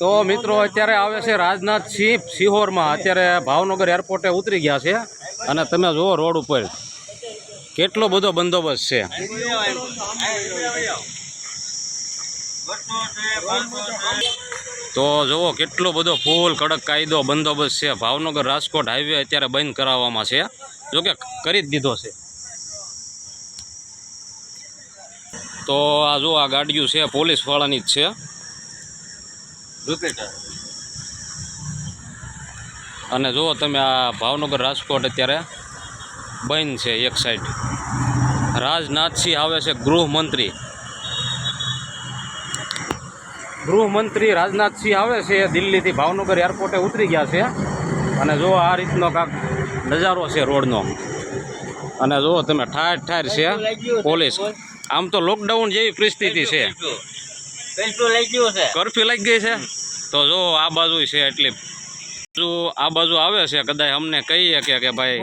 તો મિત્રો અત્યારે આવે છે રાજનાથ સિંહ સિહોરમાં. અત્યારે ભાવનગર એરપોર્ટે ઉતરી ગયા છે અને તમે જુઓ રોડ ઉપર. કેટલો બધો બંદોબસ્ત છે. તો જુઓ કેટલો બધો ફૂલ કડક કાયદો બંદોબસ્ત છે. ભાવનગર રાજકોટ હાઈવે અત્યારે બંધ કરાવવામાં છે. જોકે કરી જ દીધો છે. તો આ જો આ ગાડીઓ છે, પોલીસવાળાની જ છે. અને જુઓ તમે આ ભાવનગર રાજકોટ અત્યારે બંધ છે એક સાઈડ રાજનાથસિંહ આવે છે ગૃહમંત્રી. ગૃહમંત્રી રાજનાથસિંહ આવે છે દિલ્હીથી ભાવનગર એરપોર્ટે ઉતરી ગયા છે. અને જો આ રીતનો કાંક નજારો છે રોડનો. અને જુઓ તમે ઠાર ઠાર છે પોલીસ. આમ તો લોકડાઉન જેવી પરિસ્થિતિ છે. પેટ્રોલ લઈ ગયો છે. કર્ફ્યુ લાગી ગઈ છે? તો જો આ બાજુ છે એટલી બાજુ આ બાજુ આવે છે કદાચ અમને કહીએ કે કે ભાઈ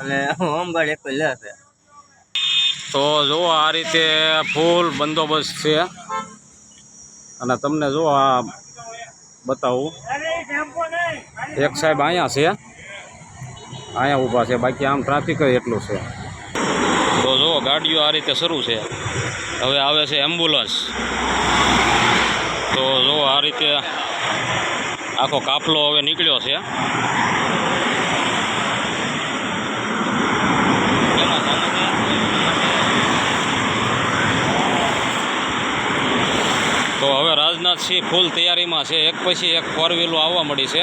અને હોમગાર્ડ એક લે છે. તો જુઓ આ રીતે ફૂલ બંદોબસ્ત છે. અને તમને જો આ બતાવું. એક સાહેબ અહીંયા છે. અહીંયા ઊભા છે. બાકી આમ ટ્રાફિક એટલું છે. તો જુઓ ગાડીઓ આ રીતે શરૂ છે. હવે આવે છે એમ્બ્યુલન્સ તો જો આ રીતે આખો કાફલો હવે નીકળ્યો છે. તો હવે રાજનાથસિંહ ફૂલ તૈયારીમાં છે. એક પછી એક ફોર વ્હીલો આવવા મળી છે.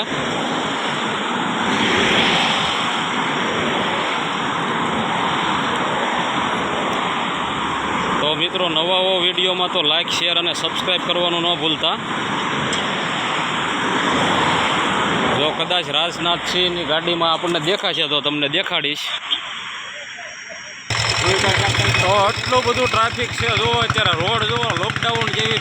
મિત્રો, નવા વિડીયોમાં તો લાઈક શેર અને સબસ્ક્રાઈબ કરવાનું ન ભૂલતા. જો કદાચ રાજનાથસિંહની ગાડીમાં આપણને દેખાશે તો તમને દેખાડીશ. તો આટલું બધું ટ્રાફિક છે જો અત્યારે રોડ જો લોકડાઉન જેવી